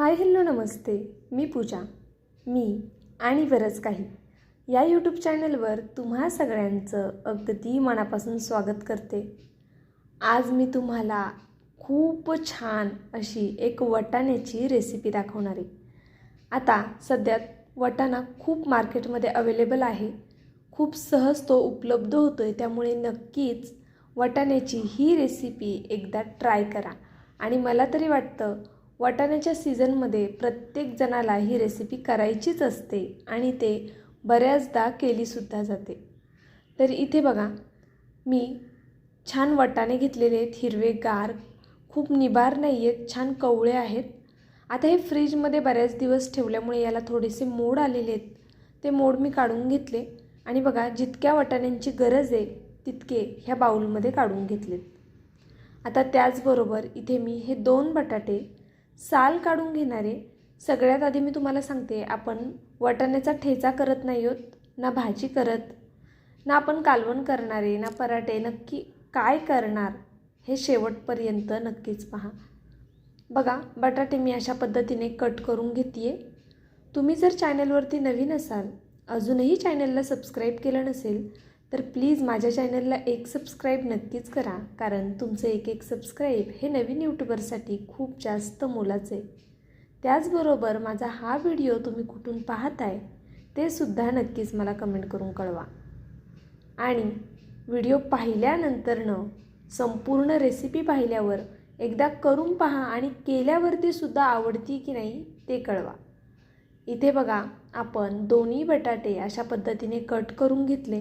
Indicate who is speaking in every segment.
Speaker 1: Hi hello नमस्ते. मी पूजा. मी आणि बरंच काही. या यूट्यूब चॅनलवर तुम्हा सगळ्यांचं अगदी मनापासून स्वागत करते. आज मी तुम्हाला खूप छान अशी एक वटाण्याची रेसिपी दाखवणार आहे. आता सध्या वटाणा खूप मार्केटमध्ये अवेलेबल आहे. खूप सहज तो उपलब्ध होतो आहे त्यामुळे नक्कीच वटाण्याची ही रेसिपी एकदा ट्राय करा. आणि मला तरी वाटतं वाटाण्याच्या सीझनमध्ये प्रत्येक जणाला ही रेसिपी करायचीच असते आणि ते बऱ्याचदा केलीसुद्धा जाते. तर इथे बघा मी छान वटाणे घेतलेले आहेत हिरवेगार खूप निबार नाही आहेत छान कवळे आहेत. आता हे फ्रीजमध्ये बऱ्याच दिवस ठेवल्यामुळे याला थोडेसे मोड आलेले आहेत. ते मोड मी काढून घेतले आणि बघा जितक्या वटाण्यांची गरज आहे तितके ह्या बाऊलमध्ये काढून घेतलेत. आता त्याचबरोबर इथे मी हे दोन बटाटे साल काढून घेणारे सगळ्यात आधी मी तुम्हाला सांगते आपण वाटाण्याचा ठेचा करत नाही आहोत ना भाजी करत ना आपण कालवण करणारे ना पराठे नक्की काय करणार हे शेवटपर्यंत नक्कीच पहा. बघा बटाटे मी अशा पद्धतीने कट करून घेते तुम्ही जर चॅनलवरती नवीन असाल अजूनही चॅनलला सबस्क्राईब केलं नसेल तर प्लीज माझ्या चॅनलला एक सबस्क्राईब नक्कीच करा कारण तुमचं एक एक सबस्क्राईब हे नवीन यूट्यूबरसाठी खूप जास्त मोलाचं. आहे त्याचबरोबर माझा हा व्हिडिओ तुम्ही कुठून पाहताय ते सुद्धा नक्कीच मला कमेंट करून कळवा. आणि व्हिडिओ पाहिल्यानंतरनं संपूर्ण रेसिपी पाहिल्यावर एकदा करून पहा आणि केल्यावरती सुद्धा आवडती की नाही ते कळवा. इथे बघा आपण दोन्ही बटाटे अशा पद्धतीने कट करून घेतले.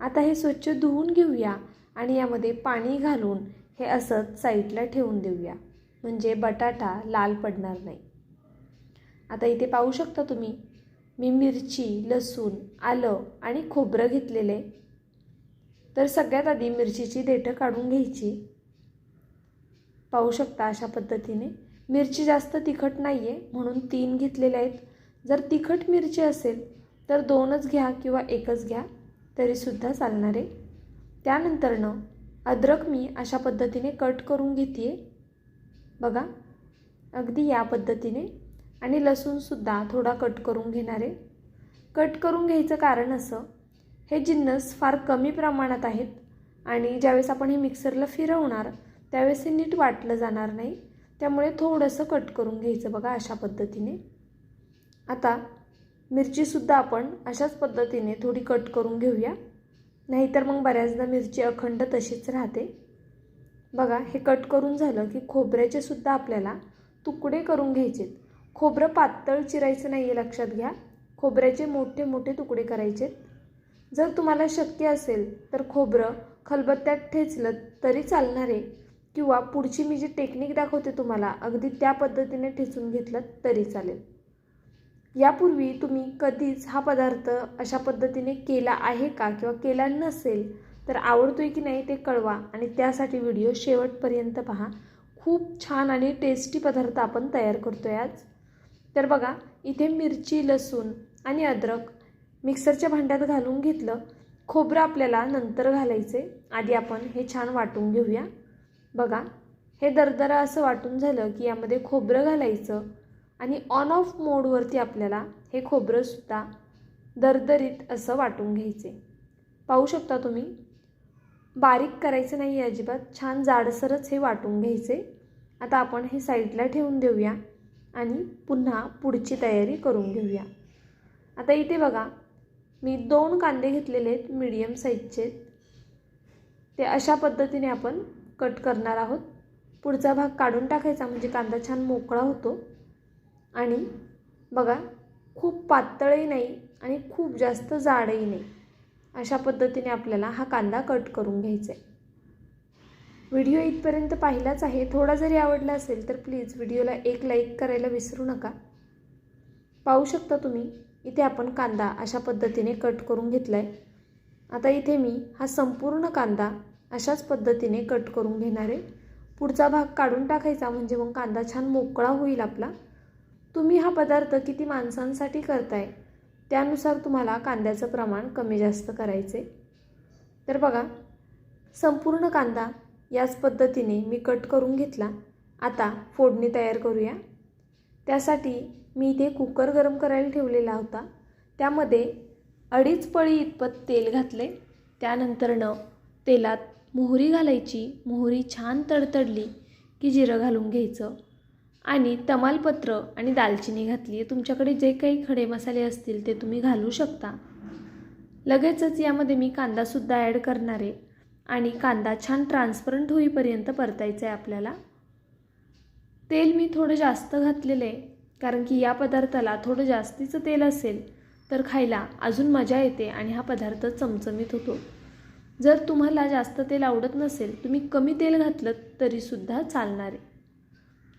Speaker 1: आता हे स्वच्छ धुवून घेऊया आणि यामध्ये पाणी घालून हे असंच साईडला ठेवून देऊया. म्हणजे बटाटा लाल पडणार नाही. आता इथे पाहू शकता तुम्ही मी मिरची लसूण आलं आणि खोबरं घेतलेले. तर सगळ्यात आधी मिरचीची देठं काढून घ्यायची. पाहू शकता अशा पद्धतीने. मिरची जास्त तिखट नाही आहे म्हणून तीन घेतलेले आहेत. जर तिखट मिरची असेल तर दोनच घ्या किंवा एकच घ्या. तरीसुद्धा चालणार. आहे त्यानंतरनं अद्रक मी अशा पद्धतीने कट करून घेते बघा अगदी या पद्धतीने. आणि लसूणसुद्धा थोडा कट करून घेणार. आहे कट करून घ्यायचं कारण असं हे जिन्नस फार कमी प्रमाणात आहेत आणि ज्यावेळेस आपण हे मिक्सरला फिरवणार त्यावेळेस हे नीट वाटलं जाणार नाही. त्यामुळे थोडंसं कट करून घ्यायचं बघा अशा पद्धतीने. आता मिरचीसुद्धा आपण अशाच पद्धतीने थोडी कट करून घेऊया. नाहीतर मग बऱ्याचदा मिरची अखंड तशीच राहते. बघा हे कट करून झालं की खोबऱ्याचे सुद्धा आपल्याला तुकडे करून घ्यायचेत. खोबरं पातळ चिरायचं नाही आहे लक्षात घ्या. खोबऱ्याचे मोठे मोठे तुकडे करायचे जर तुम्हाला शक्य असेल तर खोबरं खलबत्त्यात ठेचलं तरी चालणार आहे. किंवा पुढची मी जी टेक्निक दाखवते तुम्हाला अगदी त्या पद्धतीने ठेचून घेतलं तरी चालेल. यापूर्वी तुम्ही कधीच हा पदार्थ अशा पद्धतीने केला आहे का किंवा केला नसेल तर आवडतोय की नाही ते कळवा आणि त्यासाठी व्हिडिओ शेवटपर्यंत पहा. खूप छान आणि टेस्टी पदार्थ आपण तयार करतो आहे आज. तर बघा इथे मिरची लसूण आणि अद्रक मिक्सरच्या भांड्यात घालून घेतलं. खोबरं आपल्याला नंतर घालायचे. आधी आपण हे छान वाटून घेऊया. बघा हे दरदरा असं वाटून झालं की यामध्ये खोबरं घालायचं. आणि ऑन ऑफ मोडवरती आपल्याला हे खोबरंसुद्धा दरदरीत असं वाटून घ्यायचे. पाहू शकता तुम्ही? बारीक करायचं नाही आहे अजिबात छान जाडसरच हे वाटून घ्यायचे. आता आपण हे साईडला ठेवून देऊया आणि पुन्हा पुढची तयारी करून घेऊया. आता इथे बघा मी दोन कांदे घेतलेले आहेत मीडियम साईजचे ते अशा पद्धतीने आपण कट करणार आहोत. पुढचा भाग काढून टाकायचा म्हणजे कांदा छान मोकळा होतो. आणि बघा खूप पातळही नाही आणि खूप जास्त जाडही नाही. अशा पद्धतीने आपल्याला हा कांदा कट करून घ्यायचा आहे. व्हिडिओ इथपर्यंत पाहिलाच आहे. थोडा जरी आवडला असेल तर प्लीज व्हिडिओला एक लाईक करायला विसरू नका. पाहू शकता तुम्ही इथे आपण कांदा अशा पद्धतीने कट करून घेतला आहे आता इथे मी हा संपूर्ण कांदा अशाच पद्धतीने कट करून घेणार आहे. पुढचा भाग काढून टाकायचा म्हणजे मग कांदा छान मोकळा होईल आपला. तुम्ही हा पदार्थ किती माणसांसाठी करताय? त्यानुसार तुम्हाला कांद्याचं प्रमाण कमी जास्त करायचे तर बघा संपूर्ण कांदा याच पद्धतीने मी कट करून घेतला. आता फोडणी तयार करूया. त्यासाठी मी इथे कुकर गरम करायला ठेवलेला होता. त्यामध्ये अडीच पळी इतपत तेल घातले त्यानंतरनं तेलात मोहरी घालायची. मोहरी छान तडतडली की जिरं घालून घ्यायचं. आणि तमालपत्र आणि दालचिनी घातली आहे तुमच्याकडे जे काही खडे मसाले असतील ते तुम्ही घालू शकता. लगेचच यामध्ये मी कांदासुद्धा ॲड करणार आहे. आणि कांदा छान ट्रान्सपरंट होईपर्यंत परतायचं आहे आपल्याला. तेल मी थोडं जास्त घातलेलं आहे कारण की या पदार्थाला थोडं जास्तीचं तेल असेल तर खायला अजून मजा येते आणि हा पदार्थ चमचमीत होतो. जर तुम्हाला जास्त तेल आवडत नसेल तुम्ही कमी तेल घातलं तरीसुद्धा चालणार आहे.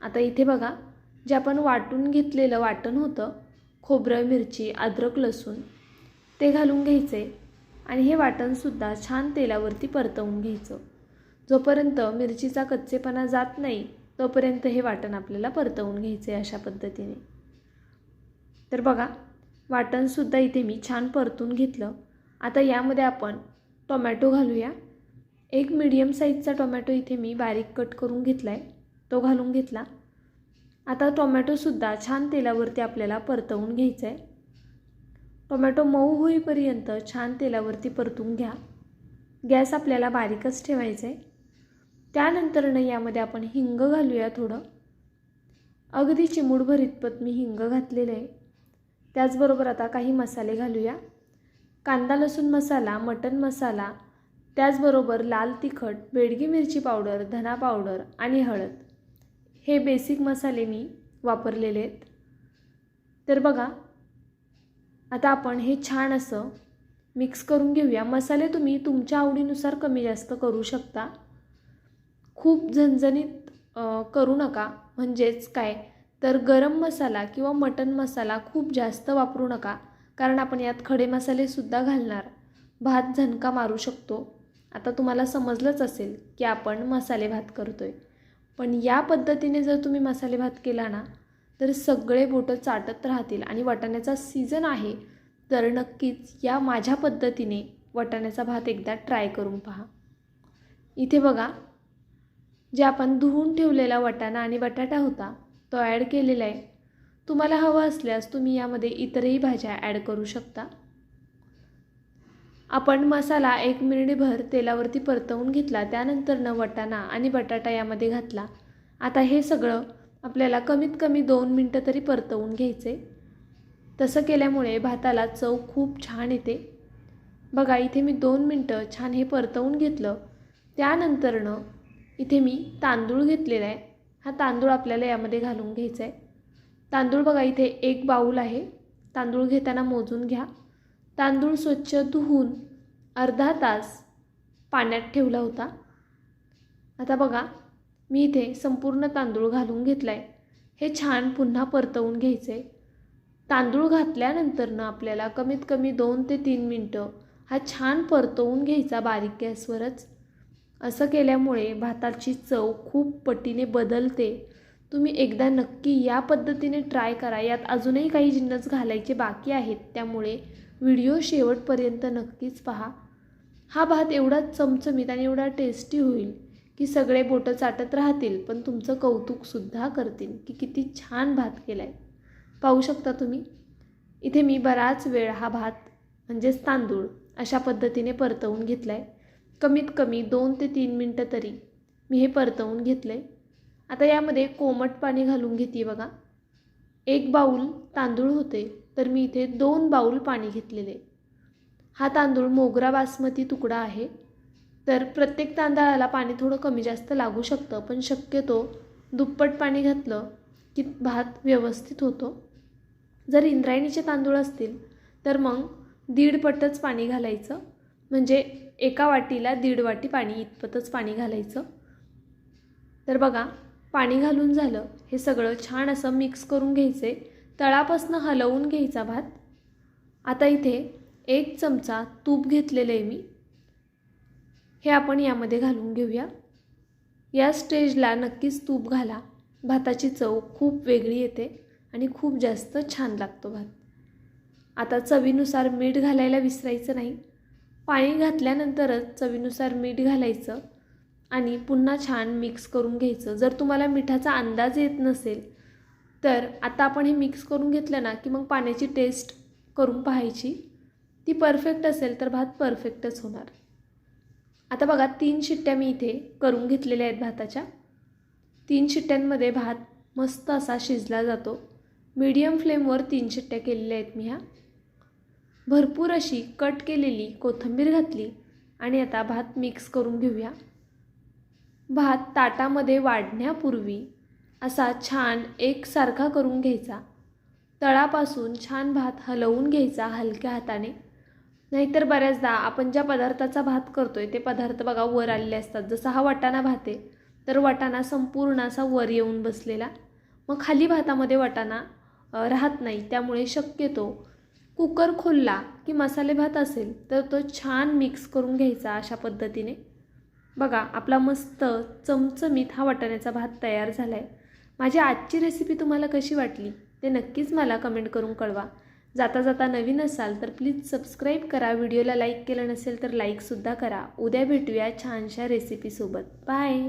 Speaker 1: आता इथे बघा जे आपण वाटून घेतलेलं वाटण होतं खोबरं मिरची अद्रक लसूण ते घालून घ्यायचे. आणि हे वाटणसुद्धा छान तेलावरती परतवून घ्यायचं. जोपर्यंत मिरचीचा कच्चेपणा जात नाही तोपर्यंत हे वाटण आपल्याला परतवून घ्यायचे अशा पद्धतीने. तर बघा वाटणसुद्धा इथे मी छान परतून घेतलं. आता यामध्ये आपण टोमॅटो घालूया. एक मीडियम साईजचा टोमॅटो इथे मी बारीक कट करून घेतला आहे तो घालून घेतला. आता टोमॅटोसुद्धा छान तेलावरती आपल्याला परतवून घ्यायचं आहे टोमॅटो मऊ होईपर्यंत छान तेलावरती परतून घ्या. गॅस आपल्याला बारीकच ठेवायचा आहे त्यानंतरनं यामध्ये आपण हिंग घालूया थोडं. अगदी चिमूडभर इतपत मी हिंग घातलेलं आहे त्याचबरोबर आता काही मसाले घालूया. कांदा लसूण मसाला मटन मसाला त्याचबरोबर लाल तिखट बेडगी मिरची पावडर धना पावडर आणि हळद. हे बेसिक मसाले मी वापरलेले आहेत. तर बघा आता आपण हे छान असं मिक्स करून घेऊया. मसाले तुम्ही तुमच्या आवडीनुसार कमी जास्त करू शकता. खूप झणझणीत करू नका. म्हणजेच काय? तर गरम मसाला किंवा मटन मसाला खूप जास्त वापरू नका. कारण आपण यात खडे मसालेसुद्धा घालणार. भात झणका मारू शकतो. आता तुम्हाला समजलंच असेल की आपण मसाले भात करतो आहे पण या पद्धतीने जर तुम्ही मसाले भात केला ना तर सगळे बोटं चाटत राहतील आणि वाटाण्याचा सीझन आहे तर नक्कीच या माझ्या पद्धतीने वाटाण्याचा भात एकदा ट्राय करून पहा. इथे बघा जे आपण धुवून ठेवलेला वाटाणा आणि बटाटा होता तो ॲड केलेला आहे. तुम्हाला हवं असल्यास तुम्ही यामध्ये इतरही भाज्या ॲड करू शकता. आपण मसाला एक मिनिटभर तेलावरती परतवून घेतला त्यानंतरनं वटाणा आणि बटाटा यामध्ये घातला. आता हे सगळं आपल्याला कमीत कमी दोन मिनटं तरी परतवून घ्यायचे. तसं केल्यामुळे भाताला चव खूप छान येते. बघा इथे मी दोन मिनटं छान हे परतवून घेतलं. त्यानंतरनं इथे मी तांदूळ घेतलेला आहे. हा तांदूळ आपल्याला यामध्ये घालून घ्यायचा आहे. तांदूळ बघा इथे एक बाऊल आहे. तांदूळ घेताना मोजून घ्या. तांदूळ स्वच्छ धुवून अर्धा तास पाण्यात ठेवला होता. आता बघा मी इथे संपूर्ण तांदूळ घालून घेतला आहे हे छान पुन्हा परतवून घ्यायचं. आहे तांदूळ घातल्यानंतरनं आपल्याला कमीत कमी दोन ते तीन मिनटं हा छान परतवून घ्यायचा बारीक गॅसवरच. असं केल्यामुळे भाताची चव खूप पटीने बदलते. तुम्ही एकदा नक्की या पद्धतीने ट्राय करा. यात अजूनही काही जिन्नस घालायचे बाकी आहेत. त्यामुळे व्हिडिओ शेवटपर्यंत नक्कीच पहा. हा भात एवढा चमचमीत आणि एवढा टेस्टी होईल की सगळे बोटं चाटत राहतील पण तुमचं कौतुकसुद्धा करतील की किती छान भात केला आहे पाहू शकता तुम्ही? इथे मी बराच वेळ हा भात म्हणजेच तांदूळ अशा पद्धतीने परतवून घेतला आहे कमीत कमी दोन ते तीन मिनटं तरी मी हे परतवून घेतलं आहे आता यामध्ये कोमट पाणी घालून घेते बघा. एक बाऊल तांदूळ होते तर मी इथे दोन बाऊल पाणी घेतलेले. हा तांदूळ मोगरा बासमती तुकडा आहे. तर प्रत्येक तांदळाला पाणी थोडं कमी जास्त लागू शकतं पण शक्यतो दुप्पट पाणी घातलं की भात व्यवस्थित होतो. जर इंद्रायणीचे तांदूळ असतील तर मग दीडपटच पाणी घालायचं. म्हणजे एका वाटीला दीड वाटी पाणी इतपतच पाणी घालायचं. तर बघा पाणी घालून झालं हे सगळं छान असं मिक्स करून घ्यायचे. तळापासनं हलवून घ्यायचा भात. आता इथे एक चमचा तूप घेतलेलं आहे मी. हे आपण यामध्ये घालून घेऊया. या स्टेजला नक्कीच तूप घाला. भाताची चव खूप वेगळी येते आणि खूप जास्त छान लागतो भात. आता चवीनुसार मीठ घालायला विसरायचं नाही. पाणी घातल्यानंतरच चवीनुसार मीठ घालायचं आणि पुन्हा छान मिक्स करून घ्यायचं. जर तुम्हाला मिठाचा अंदाज येत नसेल तर आता आपण हे मिक्स करून घेतलं ना की मग पाण्याची टेस्ट करून पाहायची. ती परफेक्ट असेल तर भात परफेक्टच होणार. आता बघा तीन शिट्ट्या मी इथे करून घेतलेल्या आहेत भाताच्या. तीन शिट्ट्यांमध्ये भात मस्त असा शिजला जातो. मीडियम फ्लेमवर तीन शिट्ट्या केलेल्या आहेत मी ह्या. भरपूर अशी कट केलेली कोथिंबीर घातली आणि आता भात मिक्स करून घेऊया. भात ताटामध्ये वाढण्यापूर्वी असा छान एकसारखा करून घ्यायचा. तळापासून छान भात हलवून घ्यायचा हलक्या हाताने. नाहीतर बऱ्याचदा आपण ज्या पदार्थाचा भात करतो आहे ते पदार्थ बघा वर आलेले असतात. जसा हा वाटाणा भात आहे तर वाटाणा संपूर्ण असा वर येऊन बसलेला. मग खाली भातामध्ये वाटाणा राहत नाही. त्यामुळे शक्यतो कुकर खोलला की मसाले भात असेल तर तो छान मिक्स करून घ्यायचा अशा पद्धतीने. बघा आपला मस्त चमचमीत हा वाटाण्याचा भात तयार झाला आहे माझी आजची रेसिपी तुम्हाला कशी वाटली ते नक्कीच मला कमेंट करून कळवा. जाता जाता नवीन असाल तर प्लीज सबस्क्राईब करा. व्हिडिओला लाईक केलं नसेल तर लाईकसुद्धा करा. उद्या भेटूया छानशा रेसिपीसोबत बाय